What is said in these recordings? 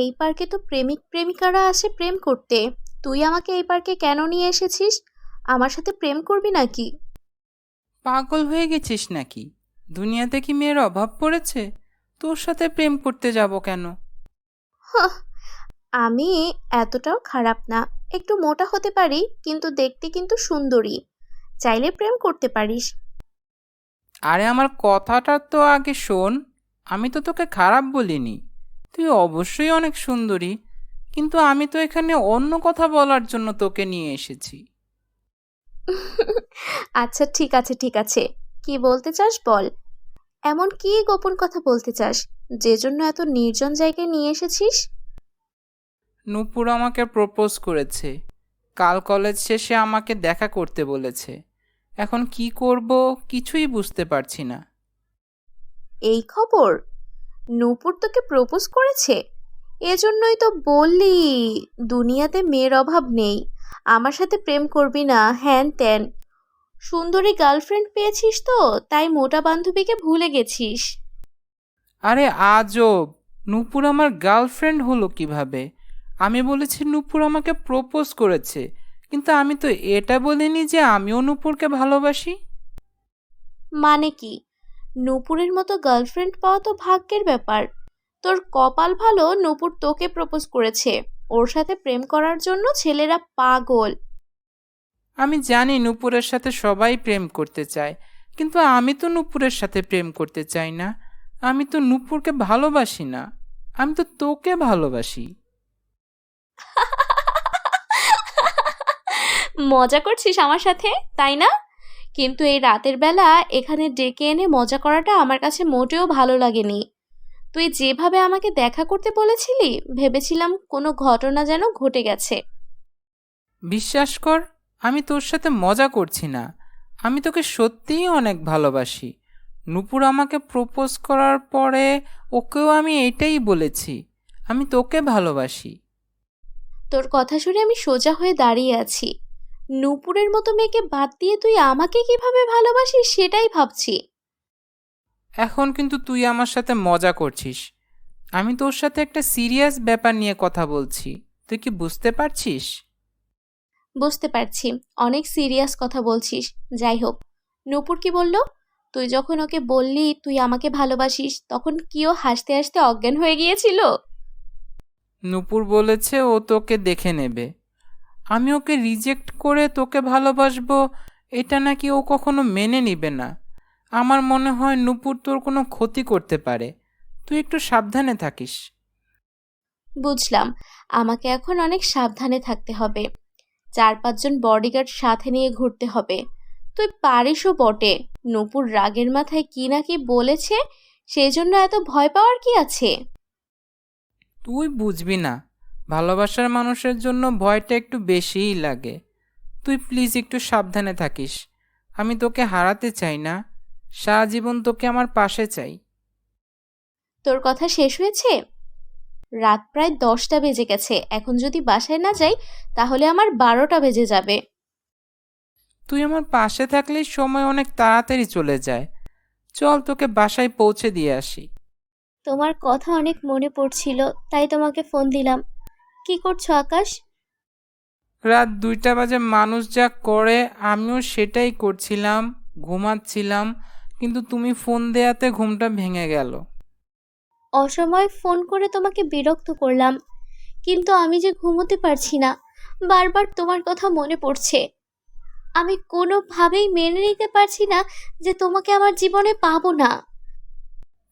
এই পার্কে তো প্রেমিক প্রেমিকারা আসে প্রেম করতে। তুই আমাকে এই পার্কে কেন নিয়ে এসেছিস? আমার সাথে প্রেম করবি নাকি? পাগল হয়ে গেছিস নাকি? দুনিয়াতে কি মেয়ের অভাব পড়েছে? তোর সাথে প্রেম করতে যাব কেন? আমি এতটাও খারাপ না। একটু মোটা হতে পারি কিন্তু দেখতে কিন্তু সুন্দরী। চাইলে প্রেম করতে পারিস। আরে আমার কথাটা তো আগে শোন। আমি তো তোকে খারাপ বলিনি। তুই অবশ্যই অনেক সুন্দরী কিন্তু আমি তো এখানে অন্য কথা বলার জন্য তোকে নিয়ে এসেছি। আচ্ছা ঠিক আছে ঠিক আছে। কি বলতে চাস বল? এমন কি গোপন কথা বলতে চাস? যে জন্য এত নির্জন জায়গায় নিয়ে এসেছিস? নূপুর আমাকে প্রপোজ করেছে। কাল কলেজ শেষে আমাকে দেখা করতে বলেছে। এখন কি করব কিছুই বুঝতে পারছি না। এই খবর? নূপুর তোকে প্রপোজ করেছে? এজন্যই তো বললি দুনিয়াতে মেয়ের অভাব নেই। আমার সাথে প্রেম করবি না হ্যান ত্যান। সুন্দরী গার্লফ্রেন্ড পেয়েছিস তো তাই মোটা বান্ধবীকে ভুলে গেছিস। আরে আজব নূপুর আমার গার্লফ্রেন্ড হলো কীভাবে? আমি বলেছি নূপুর আমাকে প্রপোজ করেছে কিন্তু আমি তো এটা বলিনি যে আমিও নূপুরকে ভালোবাসি। মানে কি? নূপুরের মতো গার্লফ্রেন্ড পাওয়া তো ভাগ্যের ব্যাপার। তোর কপাল ভালো নূপুর তোকে প্রপোজ করেছে। ওর সাথে প্রেম করার জন্য ছেলেরা পাগল। আমি জানি নূপুরের সাথে সবাই প্রেম করতে চায় কিন্তু আমি তো নূপুরের সাথে প্রেম করতে চাই না। আমি তো নূপুরকে ভালোবাসি না। আমি তো তোকে ভালোবাসি। মজা করছিস আমার সাথে তাই না? কিন্তু এই রাতের বেলা এখানে ডেকে এনে মজা করাটা আমার কাছে মোটেও ভালো লাগেনি। তুই যেভাবে আমাকে দেখা করতে বলেছিলি ভেবেছিলাম কোনো ঘটনা যেন ঘটে গেছে। বিশ্বাস কর আমি তোর সাথে মজা করছি না। আমি তোকে সত্যিই অনেক ভালোবাসি। নূপুর আমাকে প্রপোজ করার পরে ওকেও আমি এটাই বলেছি আমি তোকে ভালোবাসি। তোর কথা শুনে আমি সোজা হয়ে দাঁড়িয়ে আছি। নূপুরের মতো মেয়েকে বাদ দিয়ে তুই আমাকে কীভাবে ভালোবাসিস সেটাই ভাবছি। এখন কিন্তু তুই আমার সাথে মজা করছিস। আমি তোর সাথে একটা সিরিয়াস ব্যাপার নিয়ে কথা বলছি। তুই কি বুঝতে পারছিস? বুঝতে পারছি। অনেক সিরিয়াস কথা বলছিস। যাই হোক নূপুর কি বলল? তুই যখন ওকে বললি তুই আমাকে ভালোবাসিস তখন কি ও হাসতে হাসতে অজ্ঞান হয়ে গিয়েছিল? নূপুর বলেছে ও তোকে দেখে নেবে। আমি ওকে রিজেক্ট করে তোকে ভালোবাসবো এটা নাকি ও কখনো মেনে নিবে না। আমার মনে হয় নূপুর তোর কোনো ক্ষতি করতে পারে। তুই একটু সাবধানে থাকিস। বুঝলাম। আমাকে এখন অনেক সাবধানে থাকতে হবে। চার পাঁচজন বডিগার্ড সাথে নিয়ে ঘুরতে হবে। তুই পারিসও বটে। নূপুর রাগের মাথায় কি না কি বলেছে সেই জন্য এত ভয় পাওয়ার কি আছে? তুই বুঝবি না। ভালোবাসার মানুষের জন্য ভয়টা একটু বেশিই লাগে। তুই প্লিজ একটু সাবধানে থাকিস। আমি তোকে হারাতে চাই না। সারা জীবন তোকে আমার পাশে চাই। তোর কথা শেষ হয়েছে? রাত প্রায় দশটা বেজে গেছে। এখন যদি বাসায় না যাই তাহলে আমার বারোটা বেজে যাবে। তুই আমার পাশে থাকলেই সময় অনেক তাড়াতাড়ি চলে যায়। চল তোকে বাসায় পৌঁছে দিয়ে আসি। তোমার কথা অনেক মনে পড়ছিল তাই তোমাকে ফোন দিলাম। কি করছ আকাশ? রাত দুইটা বাজে মানুষ যা করে আমিও সেটাই করছিলাম ঘুমাচ্ছিলাম কিন্তু তুমি ফোন দেয়াতে ঘুমটা ভেঙে গেল। অসময় ফোন করে তোমাকে বিরক্ত করলাম কিন্তু আমি যে ঘুমোতে পারছি না বারবার তোমার কথা মনে পড়ছে। আমি কোনোভাবেই মেনে নিতে পারছি না যে তোমাকে আমার জীবনে পাবো না।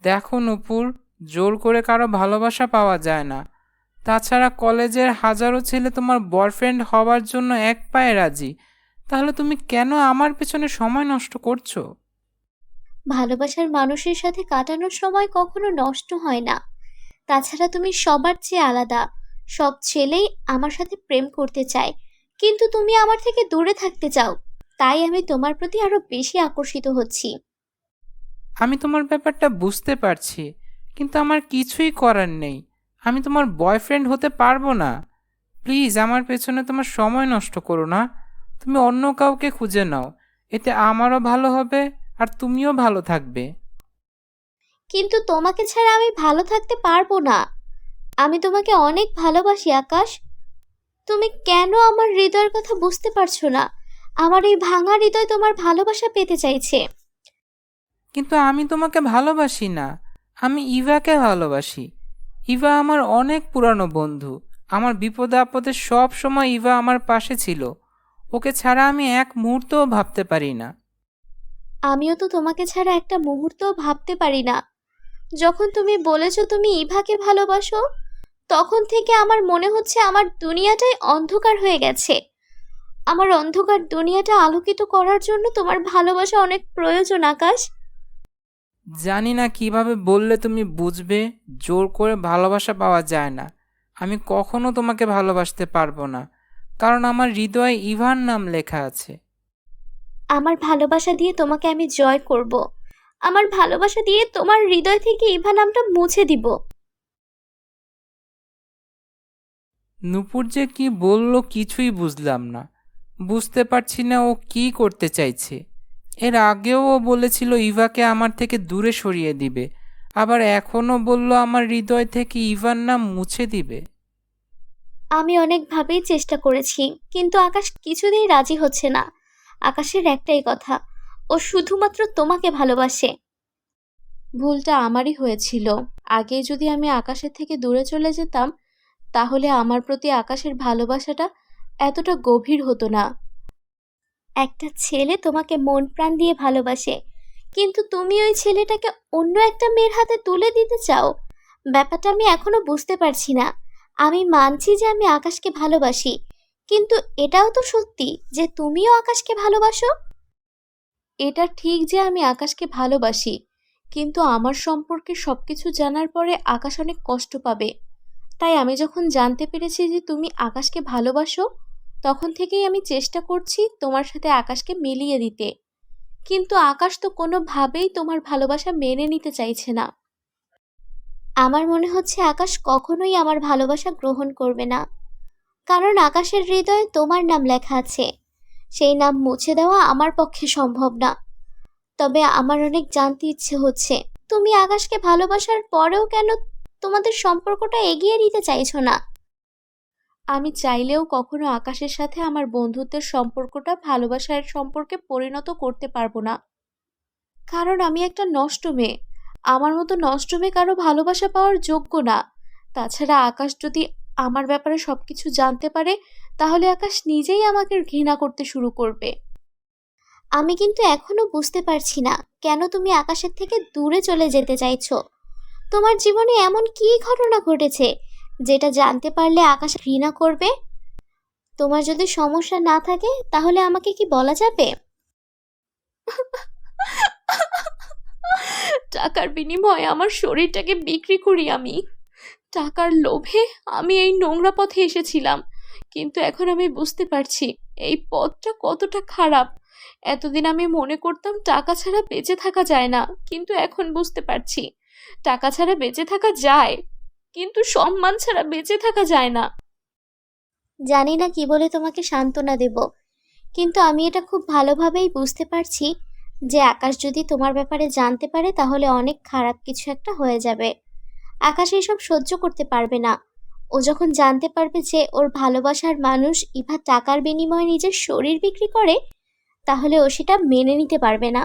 দেখো নূপুর জোর করে কারও ভালোবাসা পাওয়া যায় না। তাছাড়া কলেজের হাজারো ছেলে তোমার বয়ফ্রেন্ড হওয়ার জন্য এক পায়ে রাজি। তাহলে তুমি কেন আমার পেছনে সময় নষ্ট করছ? ভালোবাসার মানুষের সাথে কাটানোর সময় কখনো নষ্ট হয় না। তাছাড়া তুমি সবার চেয়ে আলাদা। সব ছেলেই আমার সাথে প্রেম করতে চায়। কিন্তু তুমি আমার থেকে দূরে থাকতে চাও। তাই আমি তোমার প্রতি আরও বেশি আকর্ষিত হচ্ছি। আমি তোমার ব্যাপারটা বুঝতে পারছি কিন্তু আমার কিছুই করার নেই। আমি তোমার বয়ফ্রেন্ড হতে পারব না। প্লিজ আমার পেছনে তোমার সময় নষ্ট করো না। তুমি অন্য কাউকে খুঁজে নাও। এতে আমারও ভালো হবে আর তুমিও ভালো থাকবে। কিন্তু তোমাকে ছাড়া আমি ভালো থাকতে পারব না। আমি তোমাকে অনেক ভালোবাসি আকাশ। তুমি কেন আমার হৃদয়ের কথা বুঝতে পারছ না? আমার এই ভাঙা হৃদয় তোমার ভালোবাসা পেতে চাইছে। কিন্তু আমি তোমাকে ভালোবাসি না। আমি ইভাকে ভালোবাসি। ইভা আমার অনেক পুরানো বন্ধু। আমার বিপদে আপদে সব সময় ইভা আমার পাশে ছিল। ওকে ছাড়া আমি এক মুহূর্তও ভাবতে পারি না। আমিও তো তোমাকে ছাড়া একটা মুহূর্তও ভাবতে পারি না। যখন তুমি বলেছ তুমি ইভাকে ভালোবাসো, তখন থেকে আমার মনে হচ্ছে আমার দুনিয়াটাই অন্ধকার হয়ে গেছে। আমার অন্ধকার দুনিয়াটা আলোকিত করার জন্য তোমার ভালোবাসা অনেক প্রয়োজন, আকাশ। জানি না কীভাবে বললে তুমি বুঝবে জোর করে ভালোবাসা পাওয়া যায় না। আমি কখনো তোমাকে ভালোবাসতে পারব না কারণ আমার হৃদয়ে ইভার নাম লেখা আছে। আমার ভালোবাসা দিয়ে তোমাকে আমি জয় করব। আমার ভালোবাসা দিয়ে তোমার হৃদয় থেকে ইভা নামটা মুছে দিব। নুপুর যে কি বলল কিছুই বুঝলাম না। বুঝতে পারছি না ও কি করতে চাইছে। এর আগেও ও বলেছিল, ইভাকে আমার থেকে দূরে সরিয়ে দিবে। আবার এখনও বলল, আমার হৃদয় থেকে ইভার নাম মুছে দিবে। আমি অনেকভাবেই চেষ্টা করেছি, কিন্তু আকাশ কিছুতেই রাজি হচ্ছে না। আকাশের একটাই কথা, ও শুধুমাত্র তোমাকে ভালোবাসে। ভুলটা আমারই হয়েছিল। আগে যদি আমি আকাশের থেকে দূরে চলে যেতাম, তাহলে আমার প্রতি আকাশের ভালোবাসাটা এতটা গভীর হতো না। একটা ছেলে তোমাকে মন প্রাণ দিয়ে ভালোবাসে। কিন্তু তুমি ওই ছেলেটাকে অন্য একটা মেয়ের হাতে তুলে দিতে চাও? ব্যাপারটা আমি এখনও বুঝতে পারছি না। আমি মানছি যে আমি আকাশকে ভালোবাসি, কিন্তু এটাও তো সত্যি যে তুমিও আকাশকে ভালোবাসো? এটা ঠিক যে আমি আকাশকে ভালোবাসি, কিন্তু আমার সম্পর্কে সবকিছু জানার পরে আকাশ অনেক কষ্ট পাবে। তাই আমি যখন জানতে পেরেছি যে তুমি আকাশকে ভালোবাসো তখন থেকেই আমি চেষ্টা করছি তোমার সাথে আকাশকে মিলিয়ে দিতে। কিন্তু আকাশ তো কোনোভাবেই তোমার ভালোবাসা মেনে নিতে চাইছে না। আমার মনে হচ্ছে আকাশ কখনোই আমার ভালোবাসা গ্রহণ করবে না। কারণ আকাশের হৃদয়ে তোমার নাম লেখা আছে। সেই নাম মুছে দেওয়া আমার পক্ষে সম্ভব না। তবে আমার অনেক জানতে ইচ্ছে হচ্ছে, তুমি আকাশকে ভালোবাসার পরেও কেন তোমাদের সম্পর্কটা এগিয়ে নিতে চাইছো না? আমি চাইলেও কখনো আকাশের সাথে আমার বন্ধুত্বের সম্পর্কটা ভালোবাসার সম্পর্কে পরিণত করতে পারব না। কারণ আমি একটা নষ্ট মেয়ে। আমার মতো নষ্ট মেয়ে কারও ভালোবাসা পাওয়ার যোগ্য না। তাছাড়া আকাশ যদি আমার ব্যাপারে সবকিছু জানতে পারে, তাহলে আকাশ নিজেই আমাকে ঘৃণা করতে শুরু করবে। আমি কিন্তু এখনও বুঝতে পারছি না, কেন তুমি আকাশের থেকে দূরে চলে যেতে চাইছো? তোমার জীবনে এমন কী ঘটনা ঘটেছে যেটা জানতে পারলে আকাশ ঘৃণা করবে? তোমার যদি সমস্যা না থাকে, তাহলে আমাকে কি বলা যাবে? টাকার বিনিময়ে আমার শরীরটাকে বিক্রি করি আমি। টাকার লোভে আমি এই নোংরা পথে এসেছিলাম, কিন্তু এখন আমি বুঝতে পারছি এই পথটা কতটা খারাপ। এতদিন আমি মনে করতাম টাকা ছাড়া বেঁচে থাকা যায় না, কিন্তু এখন বুঝতে পারছি, টাকা ছাড়া বেঁচে থাকা যায়। কিন্তু সম্মান ছাড়া বেঁচে থাকা যায় না। জানি না কি বলে তোমাকে সান্ত্বনা দেব, কিন্তু আমি এটা খুব ভালোভাবেই বুঝতে পারছি যে আকাশ যদি তোমার ব্যাপারে জানতে পারে তাহলে অনেক খারাপ কিছু একটা হয়ে যাবে। আকাশ এসব সহ্য করতে পারবে না। ও যখন জানতে পারবে যে ওর ভালোবাসার মানুষ ইভা টাকার বিনিময়ে নিজের শরীর বিক্রি করে, তাহলে ও সেটা মেনে নিতে পারবে না।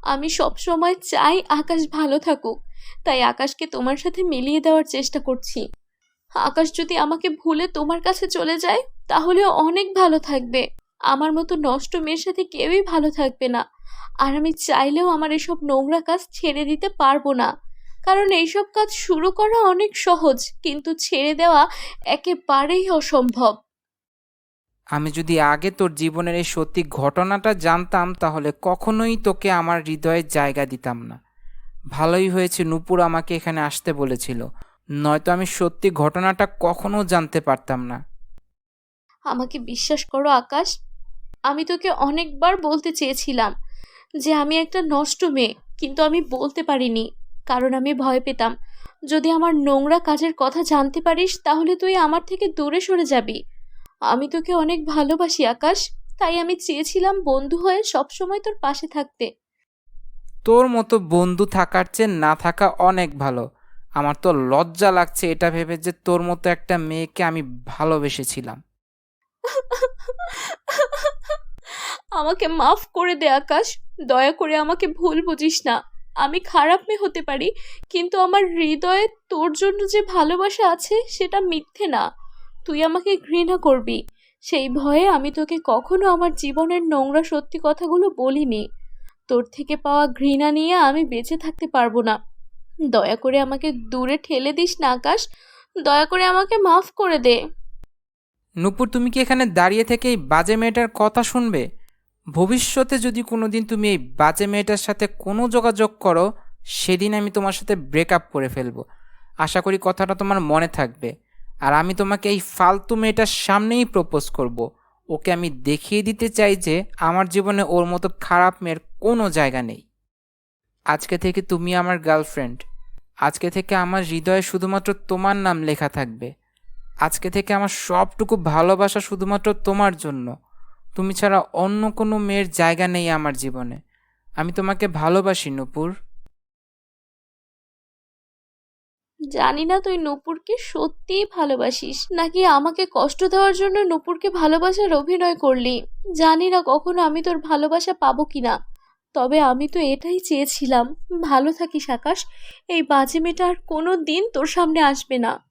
আমি সব সময় চাই আকাশ ভালো থাকুক। তাই আকাশকে তোমার সাথে মিলিয়ে দেওয়ার চেষ্টা করছি। আকাশ যদি আমাকে ভুলে তোমার কাছে চলে যায় তাহলে অনেক ভালো থাকবে। আমার মতো নষ্ট মেয়ের সাথে কেউই ভালো থাকবে না। আর আমি চাইলেও আমার এসব নোংরা কাজ ছেড়ে দিতে পারব না। কারণ এইসব কাজ শুরু করা অনেক সহজ, কিন্তু ছেড়ে দেওয়া একেবারেই অসম্ভব। আমি যদি আগে তোর জীবনের এই সত্যি ঘটনাটা জানতাম, তাহলে কখনোই তোকে আমার হৃদয়ে জায়গা দিতাম না। ভালোই হয়েছে নূপুর আমাকে এখানে আসতে বলেছিল। নয়তো আমি সত্যি ঘটনাটা কখনো জানতে পারতাম না। আমাকে বিশ্বাস করো আকাশ, আমি তোকে অনেকবার বলতে চেয়েছিলাম যে আমি একটা নষ্ট মেয়ে, কিন্তু আমি বলতে পারিনি, কারণ আমি ভয় পেতাম। যদি আমার নোংরা কাজের কথা জানতে পারিস, তাহলে তুই আমার থেকে দূরে সরে যাবি। আমি তোকে অনেক ভালোবাসি আকাশ। তাই আমি চেয়েছিলাম বন্ধু হয়ে সবসময় তোর পাশে থাকতে। তোর মতো বন্ধু থাকার চেয়ে না থাকা অনেক ভালো। আমার তো লজ্জা লাগছে এটা ভেবে যে তোর মতো একটা মেয়েকে আমি ভালোবেসেছিলাম। আমাকে মাফ করে দে আকাশ। দয়া করে আমাকে ভুল বুঝিস না। আমি খারাপ মেয়ে হতে পারি কিন্তু আমার হৃদয়ে তোর জন্য যে ভালোবাসা আছে সেটা মিথ্যে না। তুই আমাকে ঘৃণা করবি। সেই ভয়ে আমি তোকে কখনো আমার জীবনের নোংরা সত্যি কথাগুলো বলিনি। তোর থেকে পাওয়া ঘৃণা নিয়ে আমি বেঁচে থাকতে পারব না। দয়া করে আমাকে দূরে ঠেলে দিস না আকাশ। দয়া করে আমাকে মাফ করে দে। নূপুর, তুমি কি এখানে দাঁড়িয়ে থেকে এই বাজে মেয়েটার কথা শুনবে? ভবিষ্যতে যদি কোনো দিন তুমি এই বাজে মেয়েটার সাথে কোনো যোগাযোগ করো, সেদিন আমি তোমার সাথে ব্রেকআপ করে ফেলব। আশা করি কথাটা তোমার মনে থাকবে। আর আমি তোমাকে এই ফালতু মেয়েটার সামনেই প্রপোজ করব। ওকে আমি দেখিয়ে দিতে চাই যে আমার জীবনে ওর মতো খারাপ মেয়ের কোনো জায়গা নেই। আজকে থেকে তুমি আমার গার্লফ্রেন্ড আজকে থেকে আমার হৃদয়ে শুধুমাত্র তোমার নাম লেখা থাকবে। আজকে থেকে আমার সবটুকু ভালোবাসা শুধুমাত্র তোমার জন্য। তুমি ছাড়া অন্য কোনো মেয়ের জায়গা নেই আমার জীবনে। আমি তোমাকে ভালোবাসি, নূপুর। জানি না তুই নূপুরকে সত্যিই ভালোবাসিস, নাকি আমাকে কষ্ট দেওয়ার জন্য নূপুরকে ভালোবাসার অভিনয় করলি? জানি না কখনো আমি তোর ভালোবাসা পাবো কিনা। তবে আমি তো এটাই চেয়েছিলাম। ভালো থাকিস আকাশ, এই বাজে মেয়েটা আর কোনো দিন তোর সামনে আসবে না।